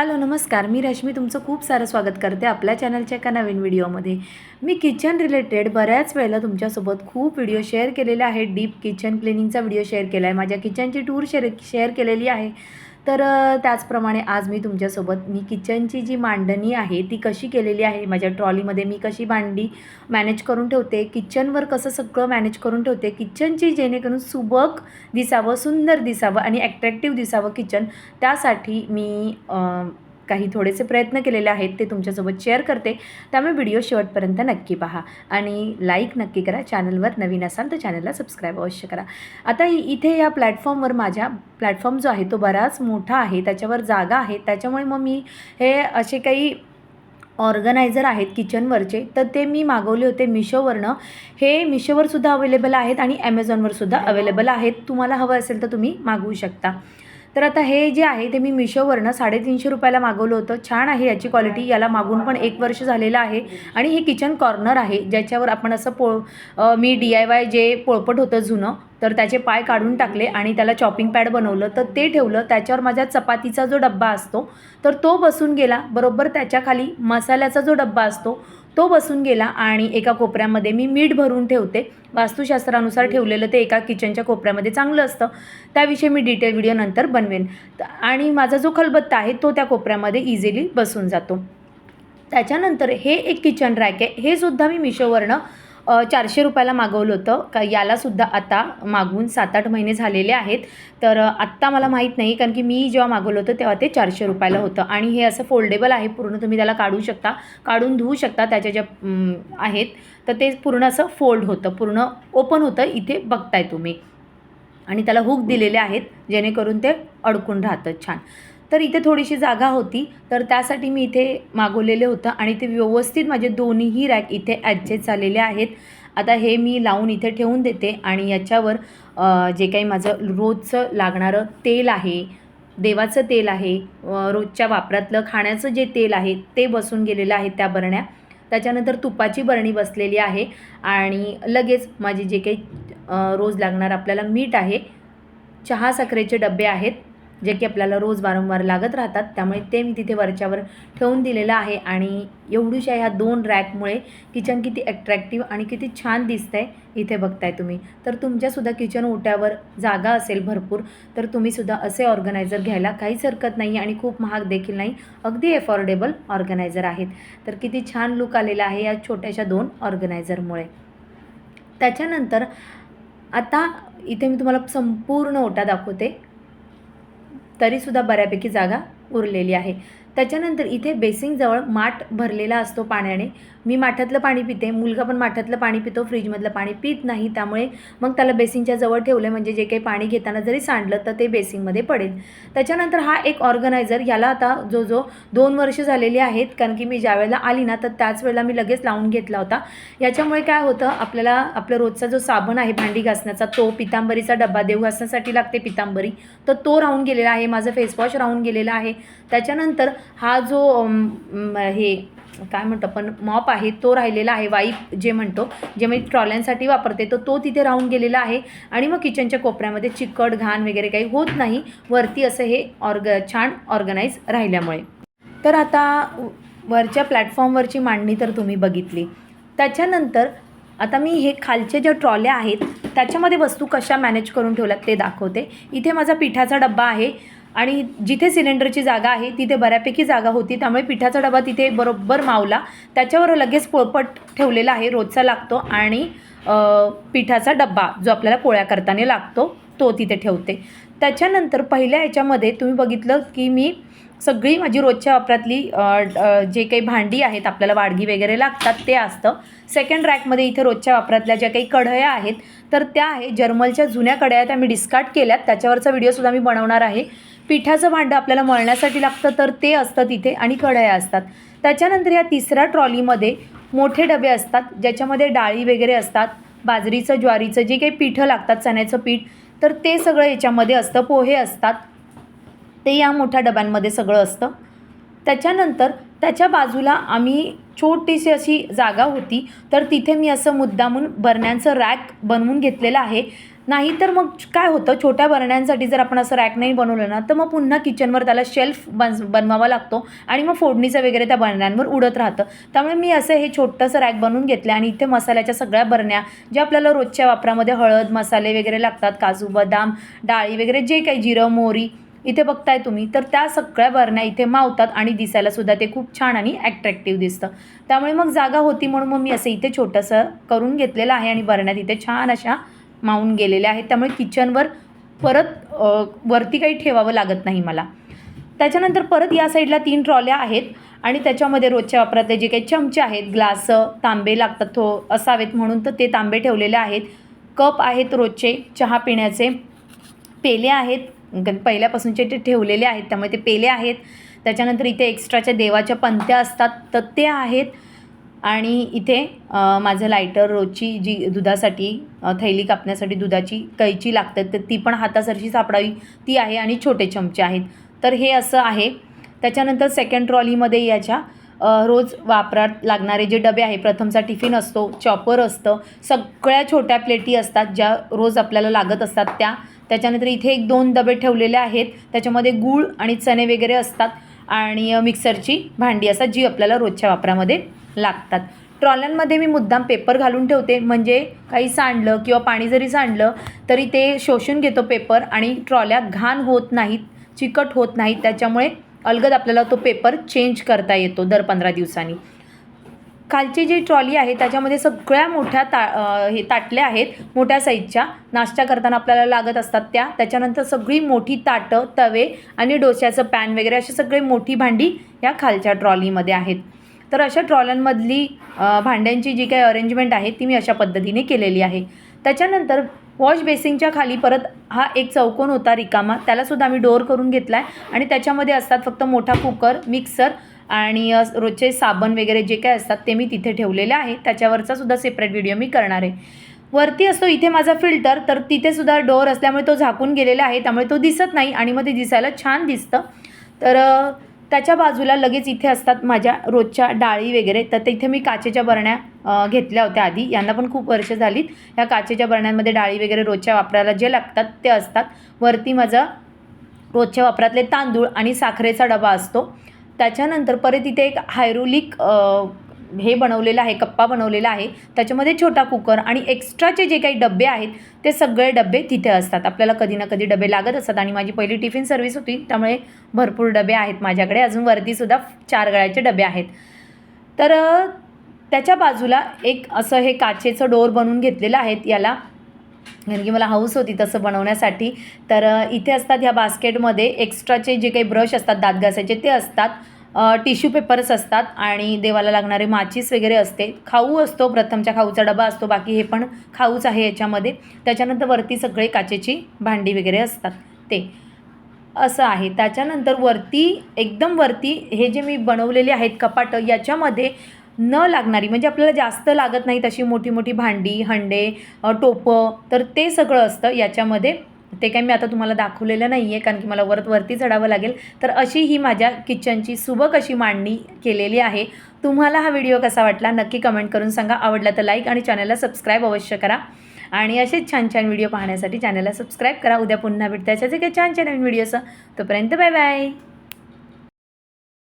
Hello नमस्कार. मी रश्मी तुमचं खूप सारं स्वागत करते आपल्या चॅनलच्या एका नवीन व्हिडिओमध्ये. मी किचन रिलेटेड बऱ्याच वेळेला तुमच्यासोबत खूप व्हिडिओ शेअर केलेले आहेत. डीप किचन क्लिनिंगचा व्हिडिओ शेअर केला आहे माझ्या किचनची टूर शेअर शेअर केलेली आहे. तर त्याचप्रमाणे आज मी तुमच्यासोबत मी किचनची जी मांडणी आहे ती कशी केलेली आहे? माझ्या ट्रॉलीमध्ये मी कशी भांडी मॅनेज करून ठेवते? किचनवर कसं सगळं मॅनेज करून ठेवते? किचनची जेणेकरून सुबक दिसावं सुंदर दिसावं आणि ॲट्रॅक्टिव्ह दिसावं किचन त्यासाठी मी काही थोडेसे प्रयत्न केलेले आहेत ते तुमच्यासोबत शेअर करते. त्यामुळे व्हिडिओ शेवटपर्यंत नक्की पहा. आणि लाईक नक्की करा. चॅनलवर नवीन असाल तर चॅनलला सबस्क्राईब अवश्य करा. आता इथे या प्लॅटफॉर्मवर माझ्या प्लॅटफॉर्म जो आहे तो बराच मोठा आहे. त्याच्यावर जागा आहे. त्याच्यामुळे मग मी हे असे काही ऑर्गनायझर आहेत किचनवरचे तर ते मी मागवले होते मिशोवरनं. हे मिशोवर सुद्धा अवेलेबल आहेत आणि ॲमेझॉनवर सुद्धा अवेलेबल आहेत. तुम्हाला हवं असेल तर तुम्ही मागवू शकता. तर आता हे जे आहे ते मी मिशोवरनं साडेतीनशे रुपयाला मागवलं होतं. छान आहे याची क्वालिटी याला मागून पण एक वर्ष झालेलं आहे. आणि हे किचन कॉर्नर आहे ज्याच्यावर आपण असं पोळ मी डी आय वाय जे पोळपट होतं जुनं तर त्याचे पाय काढून टाकले आणि त्याला चॉपिंग पॅड बनवलं. तर ते ठेवलं. त्याच्यावर माझ्या चपातीचा जो डब्बा असतो तर तो बसून गेला. बरोबर त्याच्याखाली मसाल्याचा जो डब्बा असतो तो बसून गेला आणि एका कोपऱ्यामध्ये मी मीठ भरून ठेवते. वास्तुशास्त्रानुसार ठेवलेलं ते एका किचनच्या कोपऱ्यामध्ये चांगलं असतं. त्याविषयी मी डिटेल व्हिडिओ नंतर बनवेन. आणि माझा जो खलबत्ता आहे तो त्या कोपऱ्यामध्ये इझिली बसून जातो. त्याच्यानंतर हे एक किचन रॅक आहे. हे सुद्धा मी मिशोवरनं चारशे रुपयाला मागवलं होतं. का यालासुद्धा आता मागवून सात आठ महिने झालेले आहेत. तर आत्ता मला माहीत नाही कारण की मी जेव्हा मागवलं होतं तेव्हा ते चारशे रुपयाला होतं. आणि हे असं फोल्डेबल आहे पूर्ण तुम्ही त्याला काढू शकता. काढून धुवू शकता त्याच्या ज्या आहेत. तर ते पूर्ण असं फोल्ड होतं. पूर्ण ओपन होतं. इथे बघताय तुम्ही. आणि त्याला हुक दिलेले आहेत जेणेकरून ते अडकून राहतं छान. तर इथे थोडीशी जागा होती. तर त्यासाठी मी इथे मागवलेलं होतं आणि ते व्यवस्थित माझे दोन्हीही रॅक इथे ॲडजस्ट झालेले आहेत. आता हे मी लावून इथे ठेवून देते आणि याच्यावर जे काही माझं रोजचं लागणारं तेल आहे देवाचं तेल आहे रोजच्या वापरातलं खाण्याचं जे तेल आहे ते बसून गेलेलं आहे त्या बरण्या. त्याच्यानंतर तुपाची बरणी बसलेली आहे आणि लगेच माझे जे काही रोज लागणार आपल्याला मीठ आहे चहा साखरेचे डबे आहेत. जे की आपल्याला रोज वारंवार लागत राहतात त्यामुळे ते मी तिथे वरच्यावर ठेवून दिलेलं आहे. आणि एवढूशा ह्या दोन रॅकमुळे किचन किती ॲट्रॅक्टिव्ह आणि किती छान दिसतंय इथे बघताय तुम्ही. तर तुमच्यासुद्धा किचन ओट्यावर जागा असेल भरपूर तर तुम्हीसुद्धा असे ऑर्गनायझर घ्यायला काहीच हरकत नाही आणि खूप महाग देखील नाही अगदी एफोर्डेबल ऑर्गनायझर आहेत. तर किती छान लुक आलेला आहे या छोट्याशा दोन ऑर्गनायझरमुळे त्याच्यानंतर आता इथे मी तुम्हाला संपूर्ण ओटा दाखवते. तरीसुद्धा बऱ्यापैकी जागा उरलेली आहे. त्याच्यानंतर इथे बेसिंगजवळ माठ भरलेला असतो पाण्याने. मी माठातलं पाणी पिते मुलगा पण माठातलं पाणी पितो फ्रीजमधलं पाणी पित नाही त्यामुळे मग त्याला बेसिंगच्या जवळ ठेवलं म्हणजे जे काही पाणी घेताना जरी सांडलं तर ते बेसिंगमध्ये पडेल. त्याच्यानंतर हा एक ऑर्गनायझर याला आता जो जो दोन वर्ष झालेली आहेत कारण की मी ज्या वेळेला आली ना तर त्याच वेळेला मी लगेच लावून घेतला होता. याच्यामुळे काय होतं आपल्याला आपला रोजचा जो साबण आहे भांडी घासण्याचा तो पितांबरीचा डब्बा देऊ घासण्यासाठी लागते पितांबरी तर तो राहून गेलेला आहे माझं फेसवॉश राहून गेलेला आहे. त्याच्यानंतर हा जो हे काय म्हणतो आपण मॉप आहे तो राहिलेला आहे वाईप जे म्हणतो जे मी ट्रॉल्यांसाठी वापरते तर तो तिथे राहून गेलेला आहे. आणि मग किचनच्या कोपऱ्यामध्ये चिकट घाण वगैरे काही होत नाही. वरती असं हे ऑर्ग छान ऑर्गनाईज राहिल्यामुळे. तर आता वरच्या प्लॅटफॉर्मवरची मांडणी तर तुम्ही बघितली. त्याच्यानंतर आता मी हे खालचे ज्या ट्रॉल्या आहेत त्याच्यामध्ये वस्तू कशा मॅनेज करून ठेवल्यात ते दाखवते. इथे माझा पिठाचा डब्बा आहे. आणि जिथे सिलेंडरची जागा आहे तिथे बऱ्यापैकी जागा होती. त्यामुळे पिठाचा डबा तिथे बरोबर मावला. त्याच्यावर लगेच पोळपट ठेवलेला आहे रोजचा लागतो आणि पिठाचा डब्बा जो आपल्याला पोळ्या करताना लागतो तो तिथे ठेवते. त्याच्यानंतर पहिल्या याच्यामध्ये तुम्ही बघितलं की मी सगळी माझी रोजच्या वापरातली जे काही भांडी आहेत आपल्याला वाडगी वगैरे लागतात ते असतं. सेकंड रॅकमध्ये इथे रोजच्या वापरातल्या ज्या काही कढया आहेत तर त्या आहे. जर्मलच्या जुन्या कढया त्या मी डिस्कार्ड केल्यात. त्याच्यावरचा व्हिडिओसुद्धा मी बनवणार आहे. पिठाचं भांडं आपल्याला मळण्यासाठी लागतं तर ते असतं तिथे आणि कढया असतात. त्याच्यानंतर या तिसऱ्या ट्रॉलीमध्ये मोठे डबे असतात ज्याच्यामध्ये डाळी वगैरे असतात बाजरीचं ज्वारीचं जे काही पिठं लागतात चण्याचं पीठ तर ते सगळं याच्यामध्ये असतं पोहे असतात. ते या मोठ्या डब्यांमध्ये सगळं असतं. त्याच्यानंतर त्याच्या बाजूला आम्ही छोटीशी अशी जागा होती तर तिथे मी असं मुद्दामून बरण्यांचं रॅक बनवून घेतलेलं आहे. नाहीतर मग काय होतं छोट्या बरण्यांसाठी जर आपण असं रॅक नाही बनवलं ना तर मग पुन्हा किचनवर त्याला शेल्फ बन बनवावा लागतो आणि मग फोडणीचं वगैरे त्या बरण्यांवर उडत राहतं. त्यामुळे मी असं हे छोटंसं रॅक बनवून घेतलं आणि इथे मसाल्याच्या सगळ्या बरण्या ज्या आपल्याला रोजच्या वापरामध्ये हळद मसाले वगैरे लागतात काजू बदाम डाळी वगैरे जे काही जिरं मोहरी इथे बघताय तुम्ही तर त्या सगळ्या बरण्या इथे मावतात आणि दिसायला सुद्धा ते खूप छान आणि ॲट्रॅक्टिव्ह दिसतं. त्यामुळे मग जागा होती म्हणून मग मी असं इथे छोटंसं करून घेतलेलं आहे आणि बरण्यात तिथे छान अशा मावून गेलेले आहेत. त्यामुळे किचनवर परत वरती काही ठेवावं लागत नाही मला. त्याच्यानंतर परत या साईडला तीन ट्रॉल्या आहेत आणि त्याच्यामध्ये रोजच्या वापरातले जे काही चमचे आहेत ग्लास तांबे लागतात थो असावेत म्हणून तर ते तांबे ठेवलेले आहेत. कप आहेत रोजचे चहा पिण्याचे. पेले आहेत ग- पहिल्यापासूनचे ते ठेवलेले आहेत त्यामुळे ते पेले आहेत. त्याच्यानंतर इथे एक्स्ट्राच्या देवाच्या पंत्या असतात तर ते आहेत. आणि इथे माझं लायटर रोजची जी दुधासाठी थैली कापण्यासाठी दुधाची कैची लागते तर ती पण हातासरशी सापडावी. ती आहे आणि छोटे चमचे आहेत. तर हे असं आहे. त्याच्यानंतर सेकंड ट्रॉलीमध्ये याच्या रोज वापरात लागणारे जे डबे आहे प्रथमचा टिफिन असतो चॉपर असतं सगळ्या छोट्या प्लेटी असतात ज्या रोज आपल्याला लागत असतात त्या. त्याच्यानंतर इथे एक दोन डबे ठेवलेले आहेत. त्याच्यामध्ये गूळ आणि चणे वगैरे असतात. आणि मिक्सरची भांडी असतात जी आपल्याला रोजच्या वापरामध्ये लागतात. ट्रॉल्यांमध्ये मी मुद्दाम पेपर घालून ठेवते. म्हणजे काही सांडलं किंवा पाणी जरी सांडलं तरी ते शोषून घेतो पेपर आणि ट्रॉल्या घाण होत नाहीत चिकट होत नाहीत. त्याच्यामुळे अलगद आपल्याला तो पेपर चेंज करता येतो दर पंधरा दिवसांनी. खालची जी ट्रॉली आहे त्याच्यामध्ये सगळ्या मोठ्या ता हे ताटल्या आहेत. मोठ्या साईजच्या. नाश्ता करताना आपल्याला लागत असतात त्या. त्याच्यानंतर सगळी मोठी ताटं तवे आणि डोश्याचं पॅन वगैरे अशी सगळी मोठी भांडी या खालच्या ट्रॉलीमध्ये आहेत. तर अशा ट्रॉल्यांमधली भांड्यांची जी काही अरेंजमेंट आहे ती मी अशा पद्धतीने केलेली आहे. त्याच्यानंतर वॉश बेसिंगच्या खाली परत हा एक चौकोन होता रिकामा. त्यालासुद्धा आम्ही डोअर करून घेतला आहे आणि त्याच्यामध्ये असतात फक्त मोठा कुकर मिक्सर आणि रोजचे साबण वगैरे जे काय असतात ते मी तिथे ठेवलेले आहे. त्याच्यावरचा सुद्धा सेपरेट व्हिडिओ मी करणार आहे. वरती असतो इथे माझा फिल्टर तर तिथेसुद्धा डोअर असल्यामुळे तो झाकून गेलेला आहे. त्यामुळे तो दिसत नाही आणि मग ते दिसायला छान दिसतं. तर त्याच्या बाजूला लगेच इथे असतात माझ्या रोजच्या डाळी वगैरे. तर तिथे मी काचेच्या बरण्या घेतल्या होत्या आधी. यांना पण खूप वर्ष झालीत. ह्या काचेच्या बरण्यांमध्ये डाळी वगैरे रोजच्या वापरायला जे लागतात ते असतात. वरती माझं रोजच्या वापरातले तांदूळ आणि साखरेचा डबा असतो. त्याच्यानंतर परत इथे एक हायरोलिक हे बनवलेलं आहे कप्पा बनवलेला आहे. त्याच्यामध्ये छोटा कुकर आणि एक्स्ट्राचे जे काही डबे आहेत ते सगळे डबे तिथे असतात. आपल्याला कधी ना कधी डबे लागत असतात आणि माझी पहिली टिफिन सर्व्हिस होती त्यामुळे भरपूर डबे आहेत माझ्याकडे. अजून वरतीसुद्धा चार गळ्याचे डबे आहेत. तर त्याच्या बाजूला एक असं हे काचेचं डोअर बनवून घेतलेलं आहे याला. कारण की मला हाऊस होती तसं बनवण्यासाठी. तर इथे असतात ह्या बास्केटमध्ये एक्स्ट्राचे जे काही ब्रश असतात दात घासायचे ते असतात. टिश्यू पेपर्स असतात आणि देवाला लागणारे माचीस वगैरे असते. खाऊ असतो प्रथमच्या खाऊचा डबा असतो बाकी हे पण खाऊच आहे याच्यामध्ये. त्याच्यानंतर वरती सगळे काचेची भांडी वगैरे असतात. ते असं आहे. त्याच्यानंतर वरती एकदम वरती हे जे मी बनवलेले आहेत कपाटं याच्यामध्ये न लागणारी म्हणजे आपल्याला जास्त लागत नाही तशी मोठी मोठी भांडी हंडे टोपं तर ते सगळं असतं याच्यामध्ये. ते काय मी आता तुम्हाला दाखवलेलं नाही आहे कारण की मला वरत वरती चढावं लागेल. तर अशी ही माझ्या किचनची सुबक अशी मांडणी केलेली आहे. तुम्हाला हा व्हिडिओ कसा वाटला नक्की कमेंट करून सांगा. आवडला तर लाईक आणि चॅनलला सबस्क्राईब अवश्य करा. आणि असेच छान छान व्हिडिओ पाहण्यासाठी चॅनलला सबस्क्राईब करा. उद्या पुन्हा भेटता अशाच एका छान छान नवीन व्हिडिओ तोपर्यंत बाय बाय